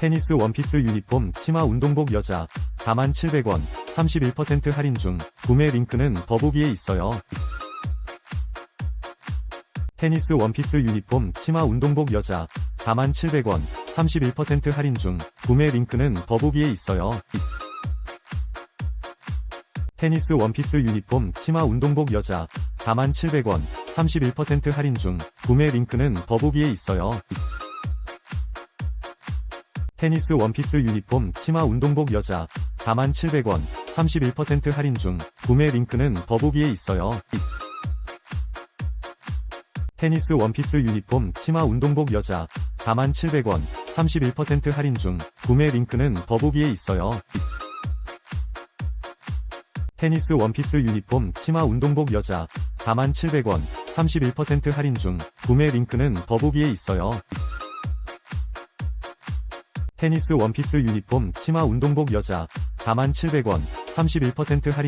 테니스 원피스 유니폼 치마 운동복 여자 47,000원 31% 할인 중 구매 링크는 더보기에 있어요. 테니스 원피스 유니폼 치마 운동복 여자 47,000원 31% 할인 중 구매 링크는 더보기에 있어요. 테니스 원피스 유니폼 치마 운동복 여자 47,000원 31% 할인 중 구매 링크는 더보기에 있어요. 테니스 원피스 유니폼 치마 운동복 여자 47,000원 31% 할인 중 구매 링크는 더보기에 있어요. 테니스 원피스 유니폼 치마 운동복 여자 47,000원 31% 할인 중 구매 링크는 더보기에 있어요. 테니스 원피스 유니폼 치마 운동복 여자 47,000원 31% 할인 중 구매 링크는 더보기에 있어요. 테니스 원피스 유니폼 치마 운동복 여자 47,000원 31% 할인